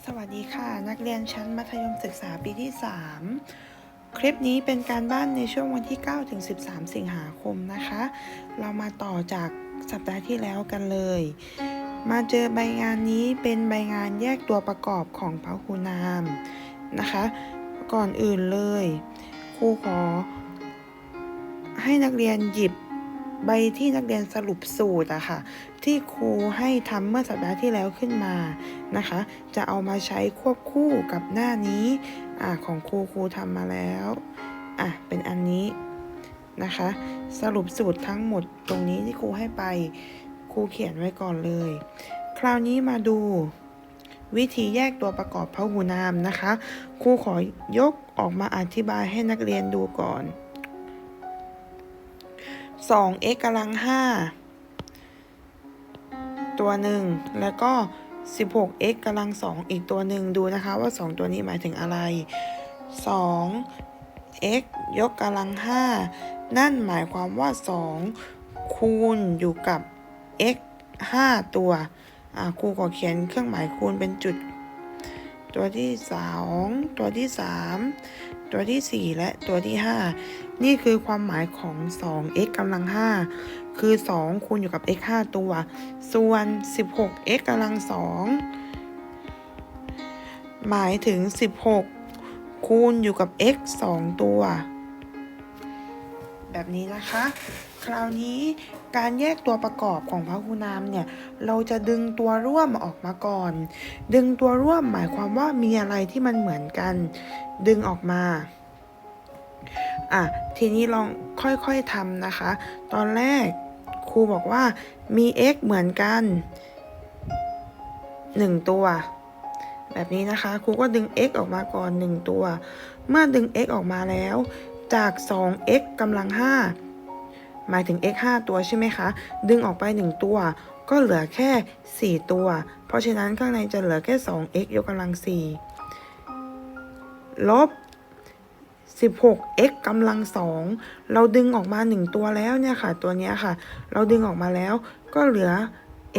สวัสดีค่ะ นักเรียนชั้นมัธยมศึกษาปีที่ 3 คลิปนี้เป็นการบ้านในช่วงวันที่ 9 ถึง 13 สิงหาคมนะคะ เรามาต่อจากสัปดาห์ที่แล้วกันเลย มาเจอใบงานนี้เป็นใบงานแยกตัวประกอบของพหูนามนะคะ ก่อนอื่นเลยครูขอให้นักเรียนหยิบ ใบที่นักเรียนสรุปสูตรอะค่ะ ที่ครูให้ทำเมื่อสัปดาห์ที่แล้วขึ้นมานะคะ จะเอามาใช้ควบคู่กับหน้านี้อ่าของครูครูทำมาแล้วอะเป็นอันนี้นะคะ สรุปสูตรทั้งหมดตรงนี้ที่ครูให้ไปครูเขียนไว้ก่อนเลย คราวนี้มาดูวิธีแยกตัวประกอบพหูนามนะคะ ครูขอยกออกมาอธิบายให้นักเรียนดูก่อน 2x กำลัง 5 ตัวหนึ่งแล้วก็ 16x กำลัง 2 อีกตัวหนึ่งดูนะคะว่า 2 ตัวนี้หมายถึงอะไร 2x ยกกำลัง 5 นั่นหมายความว่า 2 คูณอยู่กับ x 5 ตัวอ่าครูขอเขียนเครื่องหมายคูณเป็นจุด ตัวที่ 2 ตัวที่ 3 ตัวที่ 4 และตัวที่ 5 นี่คือความหมายของ 2x กำลัง 5 คือ 2 คูณอยู่กับ x 5 ตัว ส่วน 16x กำลัง 2 หมายถึง 16 คูณอยู่กับ x 2 ตัว แบบนี้นะคะ คราวนี้การแยกตัวประกอบของพหูนามเนี่ย เราจะดึงตัวร่วมออกมาก่อน ดึงตัวร่วมหมายความว่ามีอะไรที่มันเหมือนกัน ดึงออกมา อะทีนี้ลองค่อยๆทำนะคะ ตอนแรกครูบอกว่ามี x เหมือนกัน 1 ตัว แบบนี้นะคะครูก็ดึง x ออกมาก่อน 1 ตัว เมื่อดึง x ออกมาแล้ว จาก 2x กำลัง 5 หมายถึง x 5 ตัวใช่ไหมคะ ดึงออกไป 1 ตัว ก็เหลือแค่ 4 ตัว เพราะฉะนั้นข้างในจะเหลือแค่ 2x ยกกำลัง 4 ลบ 16x กำลัง2เราดึงออกมา 1 ตัวแล้วเนี่ยค่ะ ตัวนี้ค่ะ เราดึงออกมาแล้ว ก็เหลือ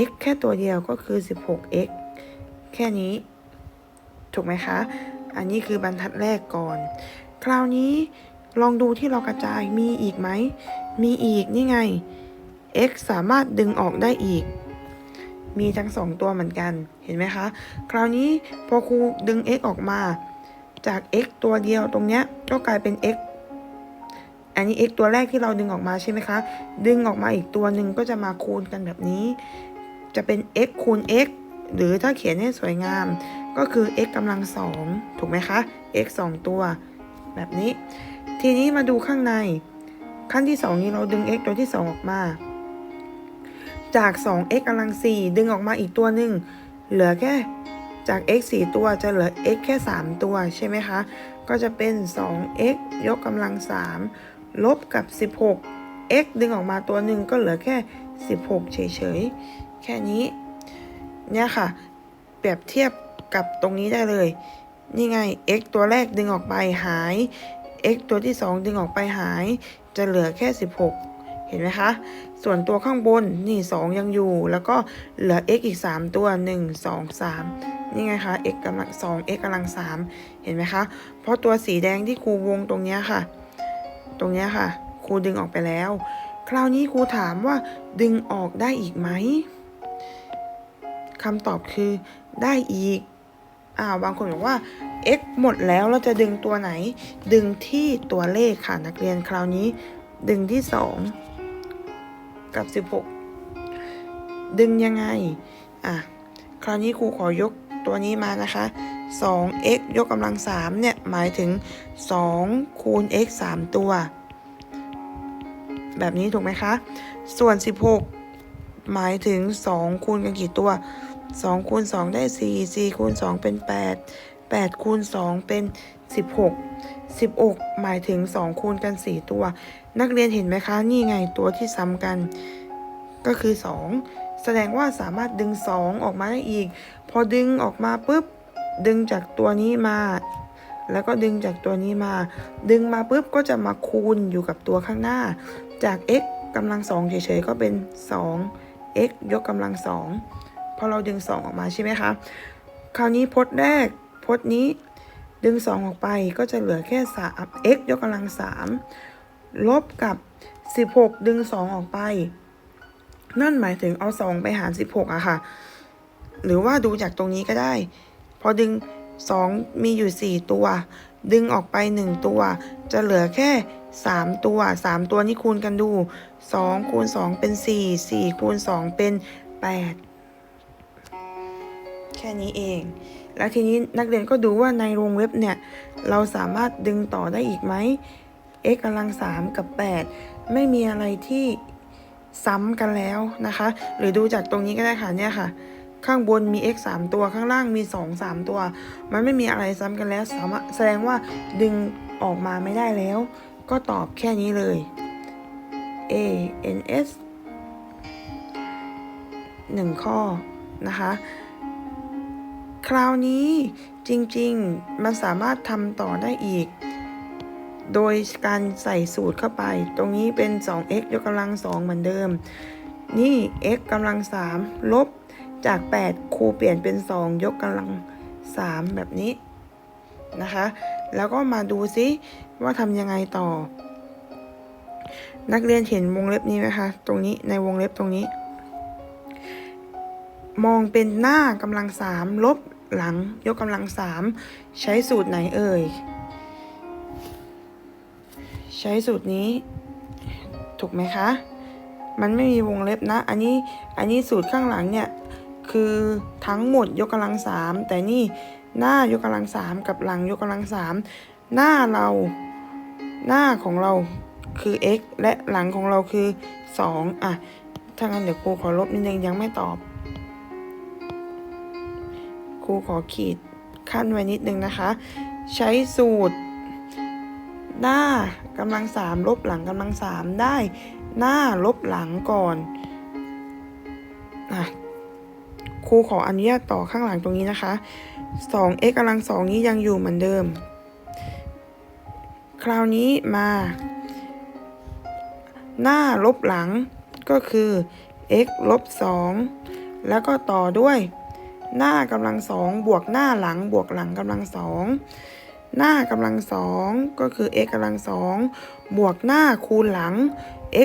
x แค่ตัวเดียวก็คือ 16x แค่นี้ ถูกไหมคะ อันนี้คือบรรทัดแรกก่อน คราวนี้ลองดูที่เรากระจายมีอีกไหม มีอีกนี่ไง x สามารถดึงออกได้อีก มีทั้งสองตัวเหมือนกัน เห็นไหมคะ คราวนี้พอครูดึง x ออกมา จาก x ตัวเดียวตรงเนี้ยก็กลายเป็น x อันนี้ x ตัวแรกที่เราดึงออกมาใช่ไหมคะ ดึงออกมาอีกตัวหนึ่งก็จะมาคูณกันแบบนี้ จะเป็น x คูณ x หรือถ้าเขียนให้สวยงาม ก็คือ x กำลังสองถูกไหมคะ x สองตัว แบบนี้ ทีนี้มาดูข้างใน ขั้นที่ 2 นี้เราดึง x ตัวที่ 2 ออกมา จาก 2x กำลัง4ดึงออกมาอีกตัวหนึ่งเหลือแค่ จาก x 4 ตัวจะเหลือ x แค่ 3 ตัวใช่ไหมคะ ก็จะเป็น 2x ยกกำลัง 3 ลบกับ 16 x ดึงออกมาตัวหนึ่งก็เหลือแค่ 16 เฉยๆ แค่นี้ เนี่ยค่ะ เปรียบเทียบกับตรงนี้ได้เลย นี่ไง x ตัวแรกดึงออกไปหาย x ตัวที่ 2 ดึงออกไปหาย จะเหลือแค่ 16 เห็นไหมคะ ส่วนตัวข้างบนนี่ 2 ยังอยู่ แล้วก็เหลือ x อีก 3 ตัว 1 2 3 นี่ไงคะ x กำลัง2 x กำลัง 3 เห็นไหมคะ เพราะตัวสีแดงที่ครูวงตรงนี้ค่ะ ตรงนี้ค่ะ ครูดึงออกไปแล้ว คราวนี้ครูถามว่าดึงออกได้อีกไหมคำตอบคือได้อีกอ่าบางคนบอกว่า x หมดแล้วเราจะดึงตัวไหน ดึงที่ตัวเลขค่ะนักเรียนคราวนี้ ดึงที่ 2 กับ16ดึงยังไง อะ คราวนี้ครูขอยกตัวนี้มานะคะ 2x ยกกำลัง 3 เนี่ย หมายถึง 2 คูณ x 3 ตัว แบบนี้ถูกไหมคะ ส่วน 16 หมายถึง 2 คูณกันกี่ตัว 2 คูณ 2 ได้ 4 4 คูณ 2 เป็น 8 8 คูณ 2 เป็น 16 16 หมายถึง 2 คูณกัน 4 ตัว นักเรียนเห็นไหมคะ นี่ไงตัวที่ซ้ำกัน ก็คือ 2 แสดงว่าสามารถดึง 2 ออกมาได้อีก พอดึงออกมาปุ๊บ ดึงจากตัวนี้มา แล้วก็ดึงจากตัวนี้มา ดึงมาปุ๊บก็จะมาคูณอยู่กับตัวข้างหน้า จาก x กำลังสองเฉยๆก็เป็น 2 x ยกกำลังสองพอเราดึง 2 ออกมาใช่ไหมคะ คราวนี้พจน์แรกพจน์นี้ดึง 2 ออกไปก็จะเหลือแค่3 x ยกกำลัง3 ลบกับ 16 ดึง 2 ออกไป นั่นหมายถึงเอา 2 ไปหาร 16อะค่ะ หรือว่าดูจากตรงนี้ก็ได้ พอดึง 2 มีอยู่ 4 ตัว ดึงออกไป 1 ตัว จะเหลือแค่ 3 ตัว 3 ตัวนี้คูณกันดู 2 คูณ 2 เป็น 4 4 คูณ 2 เป็น 8 แค่นี้เอง แล้วทีนี้นักเรียนก็ดูว่าในวงเล็บเนี่ย เราสามารถดึงต่อได้อีกไหม x กำลัง3กับ 8 ไม่มีอะไรที่ซ้ำกันแล้วนะคะ หรือดูจากตรงนี้ก็ได้ค่ะเนี่ยค่ะ ข้างบนมี x 3 ตัวข้างล่างมี 2 3 ตัว มันไม่มีอะไรซ้ำกันแล้วสามารถแสดงว่าดึงออกมาไม่ได้แล้ว ก็ตอบแค่นี้เลย a n s 1 ข้อนะคะคราวนี้จริงๆ มันสามารถทำต่อได้อีก โดยการใส่สูตรเข้าไป ตรงนี้เป็น 2x ยกกำลัง 2 เหมือนเดิม นี่ x กำลัง 3 ลบจาก 8 ครูเปลี่ยนเป็น 2 ยกกำลัง 3 แบบนี้นะคะ แล้วก็มาดูซิว่าทำยังไงต่อ นักเรียนเห็นวงเล็บนี้ไหมคะ ตรงนี้ในวงเล็บตรงนี้ มองเป็นหน้ากำลังสามลบหลังยกกำลังสามใช้สูตรไหนเอ่ย ใช้สูตรนี้ ถูกไหมคะ มันไม่มีวงเล็บนะ อันนี้อันนี้สูตรข้างหลังเนี่ย คือทั้งหมดยกกำลังสามแต่นี่หน้ายกกำลังสามกับหลังยกกำลังสามหน้าเราหน้าของเราคือ x และหลังของเราคือ 2 อะ ถ้างั้นเดี๋ยวครูขอลบนิดนึงยังไม่ตอบ ครูขอขีดขั้นไว้นิดนึงนะคะ ใช้สูตร หน้า กำลังสามลบหลังกำลังสามได้ หน้าลบหลังก่อนอะครูขออนุญาตต่อข้างหลังตรงนี้นะคะ 2x กำลังสองนี้ยังอยู่เหมือนเดิม คราวนี้มา หน้าลบหลังก็คือ x ลบ2แล้วก็ต่อด้วย หน้ากำลังสองบวกหน้าหลังบวกหลังกำลังสอง หน้ากำลังสองก็คือ x กำลังสองบวกหน้าคูณหลัง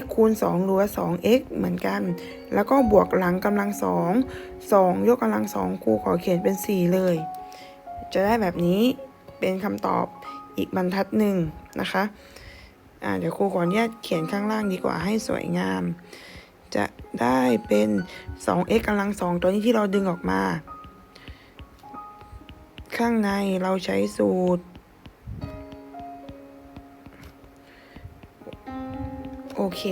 x คูณ2หรือว่า 2x เหมือนกัน แล้วก็บวกหลังกำลังสอง2ยกกำลังสองครูขอเขียนเป็น 4 เลย จะได้แบบนี้เป็นคำตอบอีกบรรทัดหนึ่งนะคะเดี๋ยวครูขออนุญาตเขียนข้างล่างดีกว่าให้สวยงาม จะได้เป็น 2x กำลังสองตัวนี้ที่เราดึงออกมา ข้างในเราใช้สูตร โอเค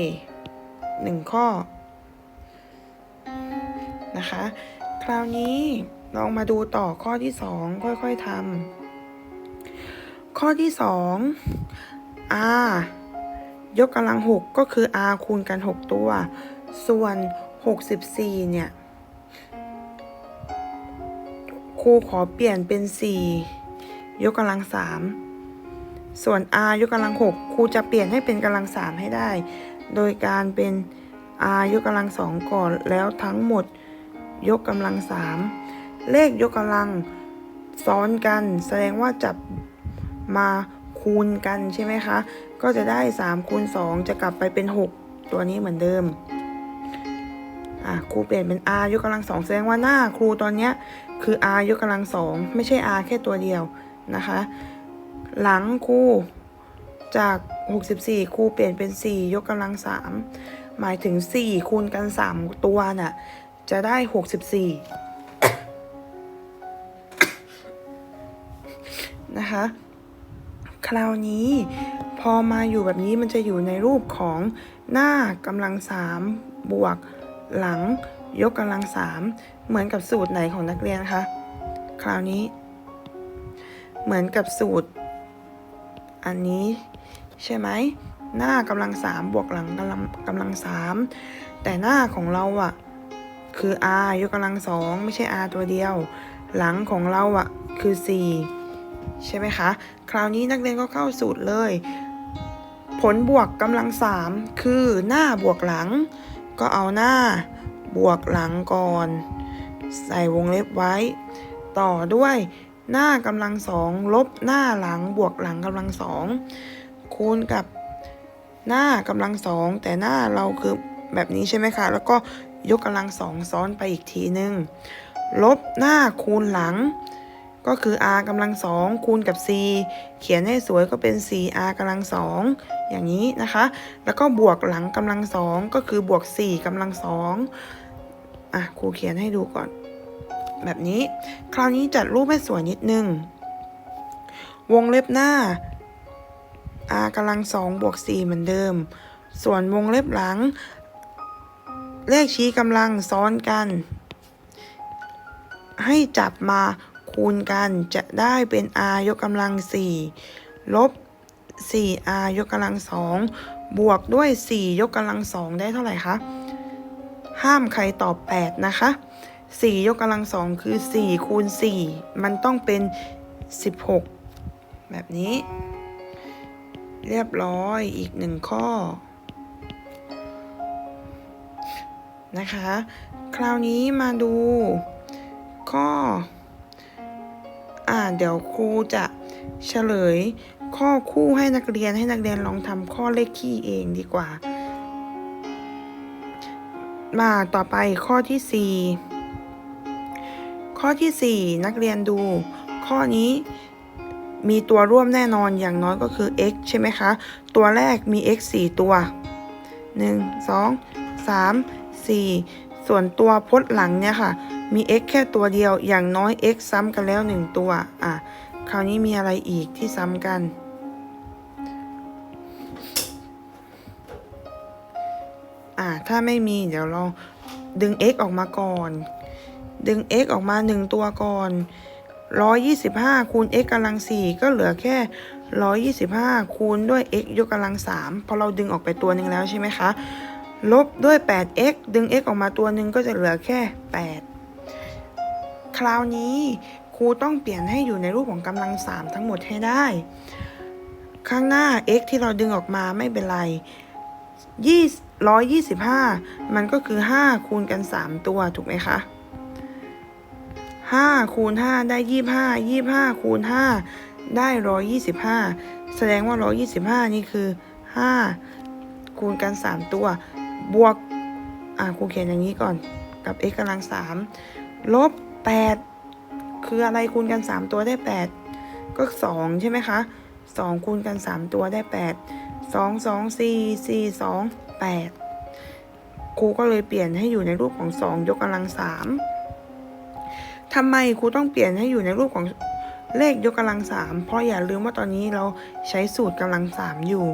หนึ่งข้อนะคะ คราวนี้ลองมาดูต่อข้อที่สองค่อยๆทำข้อที่สอง r ยกกำลังหกก็คือ r คูณกันหกตัว ส่วนหกสิบสี่เนี่ยครูขอเปลี่ยนเป็น4ยกกำลัง3 ส่วน r ยกกำลัง6ครูจะเปลี่ยนให้เป็นกำลัง3ให้ได้ โดยการเป็น r ยกกำลัง2ก่อนแล้วทั้งหมดยกกำลัง3เลขยกกำลังซ้อนกัน แสดงว่าจับมาคูณกันใช่ไหมคะ ก็จะได้3คูณ2จะกลับไปเป็น 6 ตัวนี้เหมือนเดิม อะครูเปลี่ยนเป็น r ยกกำลังสองแสดงว่าหน้าครูตอนเนี้ยคือ r ยกกำลังสองไม่ใช่ r แค่ตัวเดียวนะคะ หลังคูจาก 64 คูเปลี่ยนเป็น 4 ยกกำลังสามหมายถึง 4 คูณกัน 3 ตัวน่ะ จะได้ 64 นะคะ คราวนี้พอมาอยู่แบบนี้มันจะอยู่ในรูปของหน้ากำลังสามบวกหลังยกกำลังสามเหมือนกับสูตรไหนของนักเรียนคะ คราวนี้ เหมือนกับสูตร อันนี้ใช่ไหมหน้ากำลังสามบวกหลังกำลังกำลังสามแต่หน้าของเราอะคือ r ยกกำลังสองไม่ใช่ r ตัวเดียว หลังของเราอะคือ 4 ใช่ไหมคะ คราวนี้นักเรียนก็เข้าสูตรเลย ผลบวกกำลังสามคือหน้าบวกหลัง ก็เอาหน้าบวกหลังก่อน ใส่วงเล็บไว้ ต่อด้วย หน้ากำลังสองลบหน้าหลังบวกหลังกำลังสองคูณกับหน้ากำลังสองแต่หน้าเราคือแบบนี้ใช่ไหมคะ แล้วก็ยกกำลังสองซ้อนไปอีกทีหนึ่งลบหน้าคูณหลัง ก็คือ r กำลังสองคูณกับ c เขียนให้สวยก็เป็น 4r กำลังสองอย่างนี้นะคะ แล้วก็บวกหลังกำลังสองก็คือบวก 4กำลังสองอะครูเขียนให้ดูก่อน แบบนี้ คราวนี้จัดรูปให้สวยนิดนึง วงเล็บหน้า r กำลังสองบวก4เหมือนเดิม ส่วนวงเล็บหลัง เลขชี้กำลังซ้อนกัน ให้จับมาคูณกันจะได้เป็น r ยกกำลัง 4 ลบ 4r ยกกำลัง2บวกด้วย 4 ยกกำลัง2ได้เท่าไหร่คะ ห้ามใครตอบ 8 นะคะ 4 ยกกำลัง2คือ4คูณ4มันต้องเป็น 16 แบบนี้ เรียบร้อยอีกหนึ่งข้อ นะคะ คราวนี้มาดู ข้อ อ่าเดี๋ยวครูจะเฉลย ข้อคู่ให้นักเรียนให้นักเรียนลองทำข้อเลขคี่เองดีกว่ามาต่อไปข้อที่ 4 ข้อที่ 4 นักเรียนดู ข้อนี้มีตัวร่วมแน่นอนอย่างน้อยก็คือ x ใช่ไหมคะ ตัวแรกมี x 4 ตัว 1 2 3 4 ส่วนตัวพจน์หลังเนี่ยค่ะ มี x แค่ตัวเดียวอย่างน้อย x ซ้ำกันแล้ว 1 ตัว อะ คราวนี้มีอะไรอีกที่ซ้ำกัน อะถ้าไม่มีเดี๋ยวเราดึง x ออกมาก่อน ดึง x ออกมา 1 ตัวก่อน 125 คูณ x กำลัง 4 ก็เหลือแค่ 125 คูณด้วย x ยกกำลัง 3 พอเราดึงออกไปตัวหนึ่งแล้วใช่ไหมคะ ลบด้วย 8x ดึง x ออกมาตัวหนึ่งก็จะเหลือแค่ 8 คราวนี้ครูต้องเปลี่ยนให้อยู่ในรูปของกำลัง 3 ทั้งหมดให้ได้ ข้างหน้า x ที่เราดึงออกมาไม่เป็นไร20 125มันก็คือ 5 คูณกัน 3 ตัวถูกไหมคะ 5คูณ5ได้ 25 25คูณ5ได้ 125 แสดงว่า 125 นี่คือ 5 คูณกัน 3 ตัว บวก อะครูเขียนอย่างนี้ก่อน กับ x กำลัง 3 ลบ 8 คืออะไรคูณกัน 3 ตัวได้ 8 ก็ 2 ใช่ไหมคะ 2 คูณกัน 3 ตัวได้ 8 2 2 4 4 2 8 ครูก็เลยเปลี่ยนให้อยู่ในรูปของ 2 ยกกำลัง 3 ทำไมครูต้องเปลี่ยนให้อยู่ในรูปของเลขยกกำลังสามเพราะอย่าลืมว่าตอนนี้เราใช้สูตรกำลังสามอยู่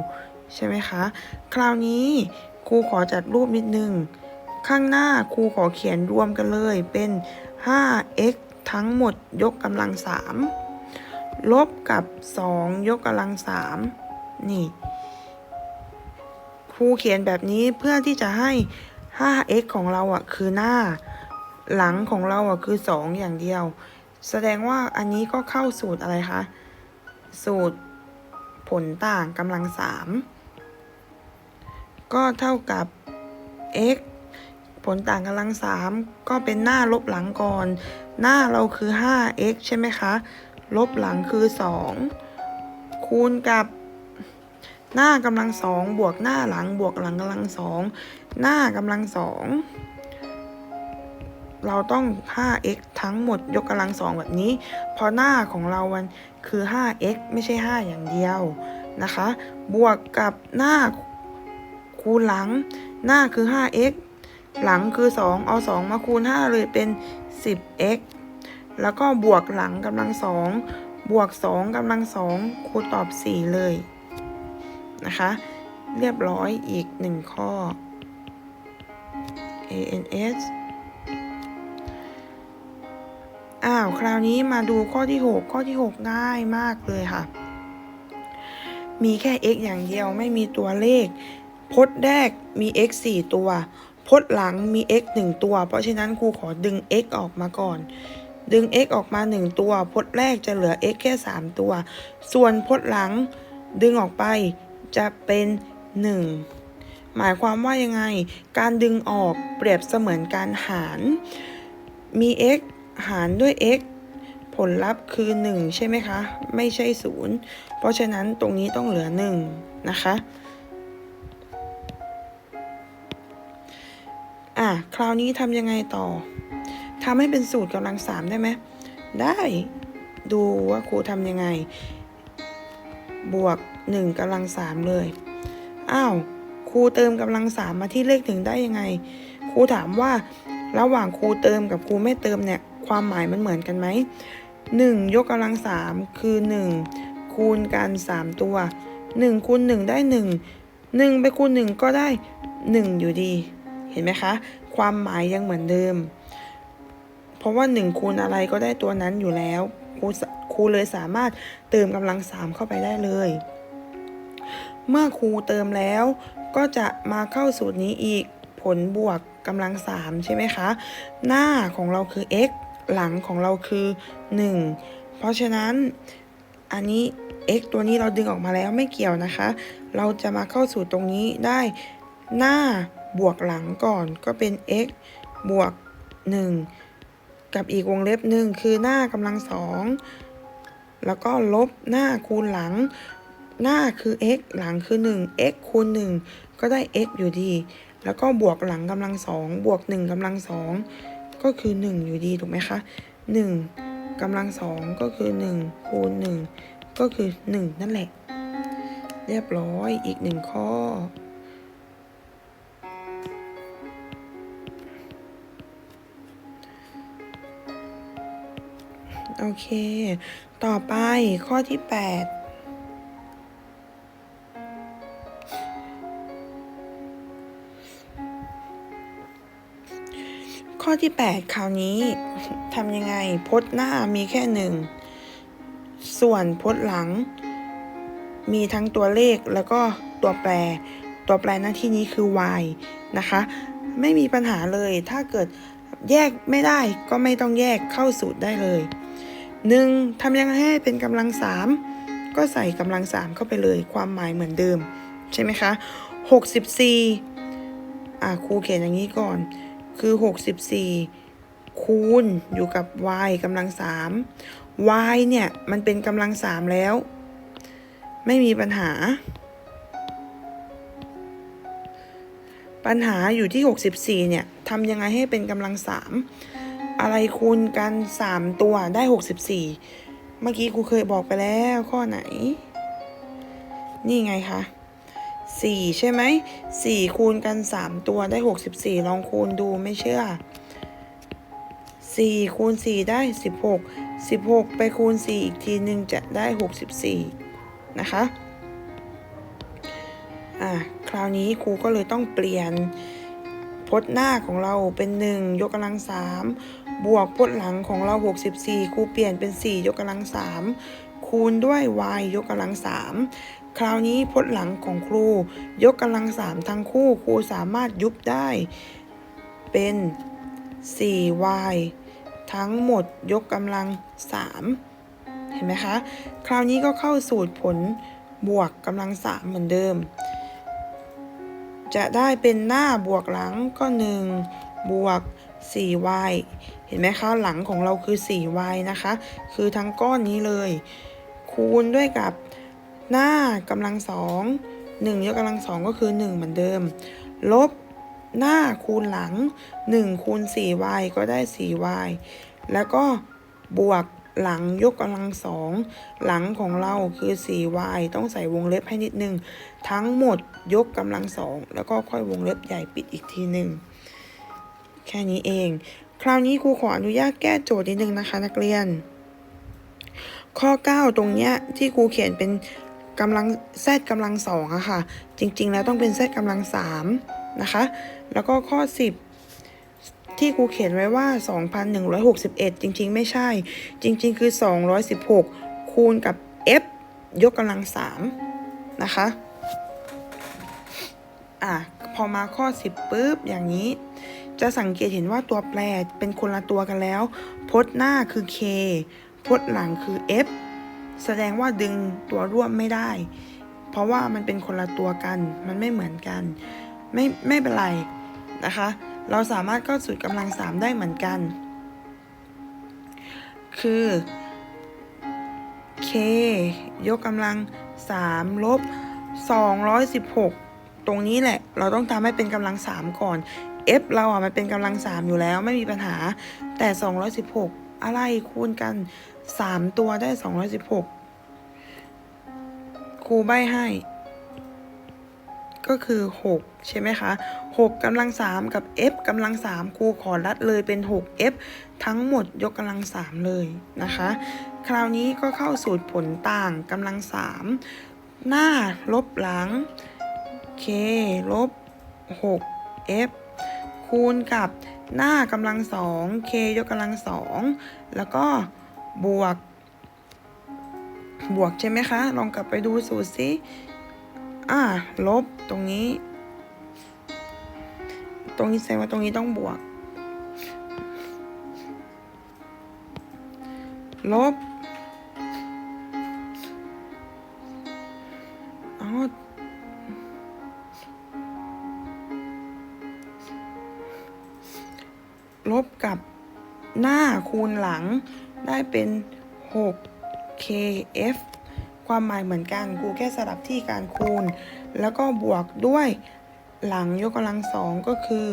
ใช่ไหมคะ คราวนี้ครูขอจัดรูปนิดนึง ข้างหน้าครูขอเขียนรวมกันเลยเป็น 5x ทั้งหมดยกกำลังสามลบกับ 2 ยกกำลังสามนี่ครูเขียนแบบนี้เพื่อที่จะให้ 5x ของเราอะคือหน้า หลังของเราอะคือ2อย่างเดียว แสดงว่าอันนี้ก็เข้าสูตรอะไรคะ สูตรผลต่างกำลัง3ก็เท่ากับ x ผลต่างกำลัง3ก็เป็นหน้าลบหลังก่อน หน้าเราคือ 5x ใช่ไหมคะ ลบหลังคือ 2 คูณกับหน้ากำลังสองบวกหน้าหลังบวกหลังกำลังสองหน้ากำลังสอง เราต้อง 5x ทั้งหมดยกกำลังสองแบบนี้เพราะหน้าของเรามันคือ 5x ไม่ใช่ 5 อย่างเดียวนะคะ บวกกับหน้าคูณหลัง หน้าคือ 5x หลังคือ 2 เอา 2 มาคูณ 5 เลยเป็น 10x แล้วก็บวกหลังกำลังสองบวก 2กำลังสองครูตอบ 4 เลยนะคะ เรียบร้อยอีก 1 ข้อ ANS อ้าวคราวนี้มาดูข้อที่ 6 ข้อที่ 6 ง่ายมากเลยค่ะ มีแค่ x อย่างเดียวไม่มีตัวเลข พจน์แรกมี x 4 ตัว พจน์หลังมี x 1 ตัว เพราะฉะนั้นครูขอดึง x ออกมาก่อน ดึง x ออกมา 1 ตัว พจน์แรกจะเหลือ x แค่ 3 ตัว ส่วนพจน์หลังดึงออกไปจะเป็น 1 หมายความว่ายังไง การดึงออกเปรียบเสมือนการหาร มี x หารด้วย x ผลลัพธ์คือ 1 ใช่ไหมคะ ไม่ใช่ 0 เพราะฉะนั้นตรงนี้ต้องเหลือ 1 นะคะอะคราวนี้ทำยังไงต่อทำให้เป็นสูตรกำลังสามได้ไหม ได้ดูว่าครูทำยังไง บวก 1กำลังสามเลย อ้าวครูเติมกำลังสามมาที่เลขถึงได้ยังไง ครูถามว่าระหว่างครูเติมกับครูไม่เติมเนี่ย ความหมายมันเหมือนกันไหมหนึ่งยกกำลังสามคือหนึ่งคูณกันสามตัวหนึ่งคูณหนึ่งได้หนึ่งหนึ่งไปคูณหนึ่งก็ได้หนึ่งอยู่ดี เห็นไหมคะ ความหมายยังเหมือนเดิม เพราะว่าหนึ่งคูณอะไรก็ได้ตัวนั้นอยู่แล้วครูครูเลยสามารถเติมกำลังสามเข้าไปได้เลย เมื่อครูเติมแล้วก็จะมาเข้าสูตรนี้อีกผลบวกกำลังสามใช่ไหมคะ หน้าของเราคือ x หลังของเราคือ 1 เพราะฉะนั้นอันนี้ x ตัวนี้เราดึงออกมาแล้วไม่เกี่ยวนะคะ เราจะมาเข้าสู่ตรงนี้ได้หน้าบวกหลังก่อนก็เป็น x บวก 1 กับอีกวงเล็บหนึ่งคือหน้ากำลังสองแล้วก็ลบหน้าคูณหลัง หน้าคือ x หลังคือ 1 x คูณ 1 ก็ได้ x อยู่ดี แล้วก็บวกหลังกำลังสองบวก 1กำลังสอง ก็คือ 1 อยู่ดีถูกไหมคะ1กำลังสองก็คือ 1 คูณ 1 ก็คือ 1 นั่นแหละ เรียบร้อยอีกหนึ่งข้อโอเค ต่อไปข้อที่ 8 ที่ 8 คราวนี้ทำยังไงพจน์หน้ามีแค่หนึ่งส่วนพจน์หลัง มีทั้งตัวเลขแล้วก็ตัวแปร ตัวแปรหน้าที่นี้คือ y นะคะ ไม่มีปัญหาเลยถ้าเกิดแยกไม่ได้ก็ไม่ต้องแยกเข้าสูตรได้เลยหนึ่งทำยังไงให้เป็นกำลังสามก็ใส่กำลังสามเข้าไปเลยความหมายเหมือนเดิม ใช่ไหมคะหกสิบสี่อะครูเขียนอย่างนี้ก่อน คือหกสิบสี่คูณอยู่กับ y กำลังสาม y เนี่ย มันเป็นกำลังสามแล้ว ไม่มีปัญหา ปัญหาอยู่ที่ 64 เนี่ยทำยังไงให้เป็นกำลังสามอะไรคูณกัน 3 ตัวได้ 64 เมื่อกี้ครูเคยบอกไปแล้วข้อไหน นี่ไงคะ 4 ใช่ไหม4คูณกัน 3 ตัวได้ 64 ลองคูณดูไม่เชื่อ 4 คูณ 4 ได้ 16 16 ไปคูณ 4 อีกทีหนึ่งจะได้ 64 นะคะ อะ คราวนี้ครูก็เลยต้องเปลี่ยนพจน์หน้าของเราเป็น 1 ยกกำลัง 3 บวกพจน์หลังของเรา 64 ครูเปลี่ยนเป็น 4 ยกกำลัง 3 คูณด้วย y ยกกำลัง 3 คราวนี้พจน์หลังของครู ยกกำลัง3ทั้งคู่ครูสามารถยุบได้ เป็น 4y ทั้งหมดยกกำลัง 3 เห็นไหมคะ คราวนี้ก็เข้าสูตรผลบวกกำลัง 3 เหมือนเดิม จะได้เป็นหน้าบวกหลังก็ 1 บวก 4y เห็นไหมคะ หลังของเราคือ 4y นะคะ คือทั้งก้อนนี้เลย คูณด้วยกับ หน้ากำลังสอง1ยกกำลังสองก็คือ1เหมือนเดิม ลบหน้าคูณหลัง1คูณ 4y ก็ได้ 4y แล้วก็บวกหลังยกกำลังสองหลังของเราคือ 4y ต้องใส่วงเล็บให้นิดนึง ทั้งหมดยกกำลังสองแล้วก็ค่อยวงเล็บใหญ่ปิดอีกทีหนึ่งแค่นี้เอง คราวนี้ครูขออนุญาตแก้โจทย์นิดนึงนะคะนักเรียน ข้อ 9 ตรงเนี้ยที่ครูเขียนเป็น กำลังแซดกำลังสองอะค่ะ จริง ๆ แล้วต้องเป็นแซดกำลังสามนะคะ แล้วก็ข้อ 10 ที่ครูเขียนไว้ว่า 2,161 จริง ๆ ไม่ใช่ จริง ๆ คือ 216 คูณกับ f ยกกำลัง3นะคะอะพอมาข้อ 10ปุ๊บอย่างนี้ จะสังเกตเห็นว่าตัวแปรเป็นคนละตัวกันแล้ว พจน์หน้าคือ k พจน์หลังคือ f แสดงว่าดึงตัวร่วมไม่ได้ เพราะว่ามันเป็นคนละตัวกัน มันไม่เหมือนกัน ไม่ไม่เป็นไรนะคะ เราสามารถเข้าสูตรกำลังสามได้เหมือนกัน คือ k ยกกำลัง3ลบ216 ตรงนี้แหละ เราต้องทำให้เป็นกำลัง3ก่อน f เราอะมันเป็นกำลัง3อยู่แล้วไม่มีปัญหาแต่ 216 อะไรคูณกัน3ตัวได้216ครูใบให้ ก็คือ6ใช่ไหมคะ6กำลัง3กับ f กำลัง3ครูขอรัดเลยเป็น 6f ทั้งหมดยกกำลัง3เลยนะคะ คราวนี้ก็เข้าสูตรผลต่างกำลัง3หน้าลบหลัง k ลบ 6f คูณกับ หน้ากำลังสอง k ยกกำลังสองแล้วก็บวก บวกใช่ไหมคะ ลองกลับไปดูสูตรสิอ่าลบตรงนี้ ตรงนี้แสดงว่าตรงนี้ต้องบวก ลบ คูณหลังได้เป็น 6kf ความหมายเหมือนกันกูแค่สลับที่การคูณ แล้วก็บวกด้วยหลังยกกำลังสองก็คือ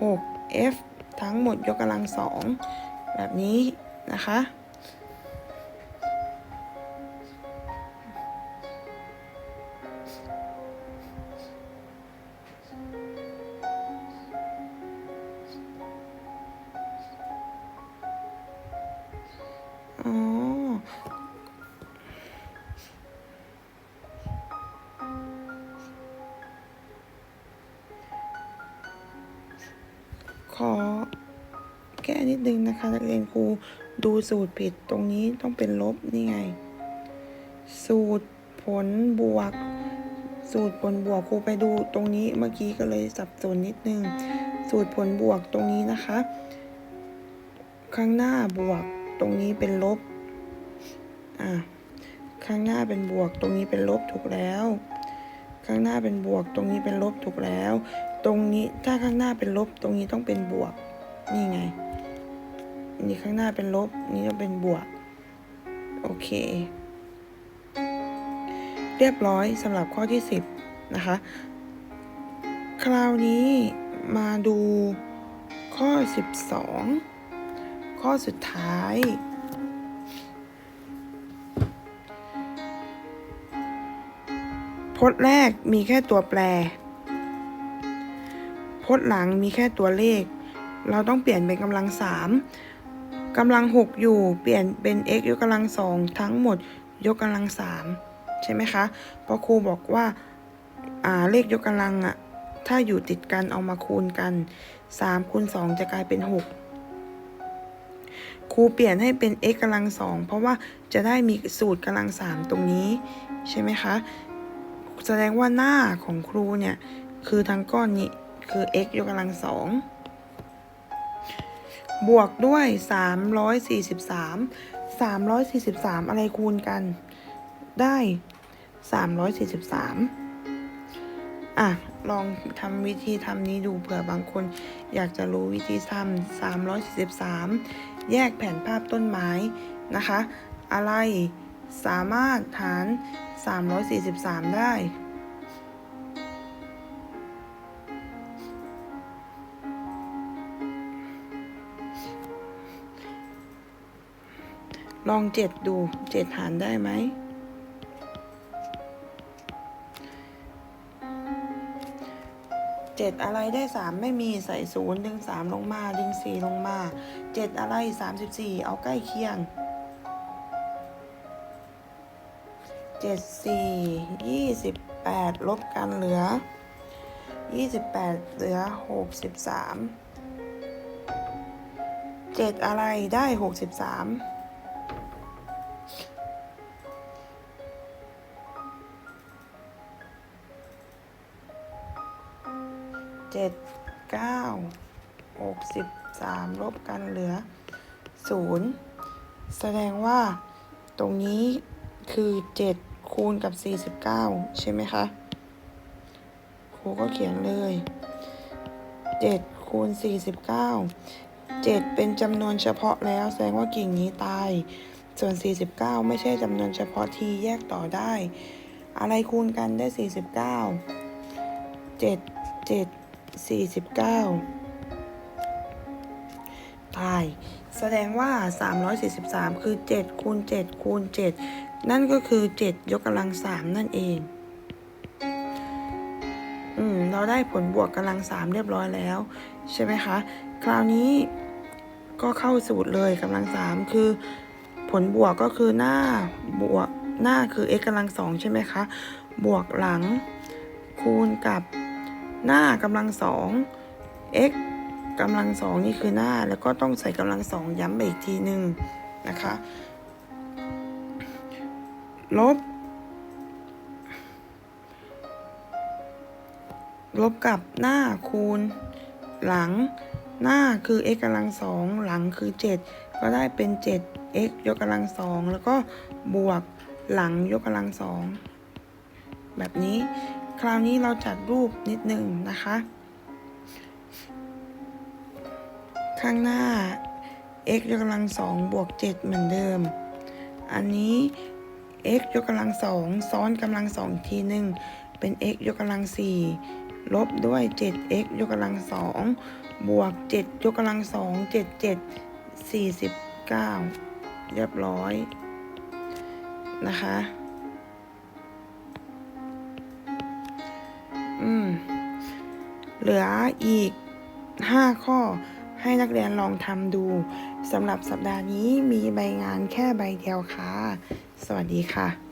6f ทั้งหมดยกกำลังสองแบบนี้นะคะ นิดนึงนะคะ นักเรียนครูดูสูตรผิดตรงนี้ต้องเป็นลบนี่ไง สูตรผลบวก สูตรผลบวกครูไปดูตรงนี้เมื่อกี้ก็เลยสับสนนิดนึง สูตรผลบวกตรงนี้นะคะ ข้างหน้าบวกตรงนี้เป็นลบอะข้างหน้าเป็นบวกตรงนี้เป็นลบถูกแล้ว ข้างหน้าเป็นบวกตรงนี้เป็นลบถูกแล้ว ตรงนี้ถ้าข้างหน้าเป็นลบตรงนี้ต้องเป็นบวกนี่ไง นี่ข้างหน้าเป็นลบ นี่ต้องเป็นบวก โอเค เรียบร้อยสำหรับข้อที่ 10 นะคะ คราวนี้มาดูข้อ 12 ข้อสุดท้าย พจน์แรกมีแค่ตัวแปร พจน์หลังมีแค่ตัวเลข เราต้องเปลี่ยนเป็นกำลังสาม กำลังหกอยู่ เปลี่ยนเป็น x ยกกำลังสองทั้งหมดยกกำลังสามใช่ไหมคะเพราะครูบอกว่าาเลขยกกำลังอะถ้าอยู่ติดกันเอามาคูณกันสามคูณสองจะกลายเป็นหกครูเปลี่ยนให้เป็น x กำลังสองเพราะว่าจะได้มีสูตรกำลังสามตรงนี้ ใช่ไหมคะ แสดงว่าหน้าของครูเนี่ย คือทั้งก้อนนี้คือ x ยกกำลังสอง บวกด้วย 343 343 อะไรคูณกันได้ 343 อะ ลองทำวิธีทำนี้ดูเผื่อบางคน อยากจะรู้วิธีทำ343 แยกแผนภาพต้นไม้นะคะ อะไรสามารถหาร 343 ได้ ลองเจ็ดดูเจ็ดหารได้ไหมเจ็ดอะไรได้สามไม่มีใส่ศูนย์ดึงสามลงมาดึงสี่ลงมาเจ็ดอะไรสามสิบสี่เอาใกล้เคียงเจ็ดสี่ยี่สิบแปดลบกันเหลือยี่สิบแปดเหลือหกสิบสามเจ็ดอะไรได้หกสิบสาม ลบกันเหลือศูนย์แสดงว่าตรงนี้คือเจ็ดคูณกับสี่สิบเก้าใช่ไหมคะ ครูก็เขียนเลยเจ็ดคูณสี่สิบเก้าเจ็ดเป็นจำนวนเฉพาะแล้วแสดงว่ากิ่งนี้ตาย ส่วน 49 ไม่ใช่จำนวนเฉพาะที่แยกต่อได้ อะไรคูณกันได้ 49 7 7 49 ตาย แสดงว่า 343 คือ 7 คูณ 7 คูณ 7 นั่นก็คือ 7 ยกกำลัง 3 นั่นเอง อืม เราได้ผลบวกกำลัง 3 เรียบร้อยแล้ว ใช่ไหมคะ คราวนี้ก็เข้าสูตรเลยกำลัง 3 คือ ผลบวกก็คือหน้าบวกหน้าคือ x กำลัง2ใช่ไหมคะ บวกหลังคูณกับหน้ากำลัง2 x กำลังสองนี่คือหน้าแล้วก็ต้องใส่กำลังสองย้ำไปอีกทีหนึ่งนะคะ ลบ ลบกับหน้าคูณ หลังหน้าคือ x กำลังสองหลังคือ 7 ก็ได้เป็น 7 x ยกกำลังสองแล้วก็บวกหลังยกกำลังสองแบบนี้ คราวนี้เราจัดรูปนิดหนึ่งนะคะ ข้างหน้า x ยกกำลังสองบวก 7 เหมือนเดิม อันนี้ x ยกกำลังสองซ้อนกำลังสองทีหนึ่งเป็น x ยกกำลังสี่ลบด้วย 7x ยกกำลังสองบวก 7 ยกกำลังสอง7 7 49เรียบร้อยนะคะ อืม เหลืออีก5ข้อ ให้นักเรียนลองทำดูสำหรับสัปดาห์นี้มีใบงานแค่ใบเดียวค่ะ สวัสดีค่ะ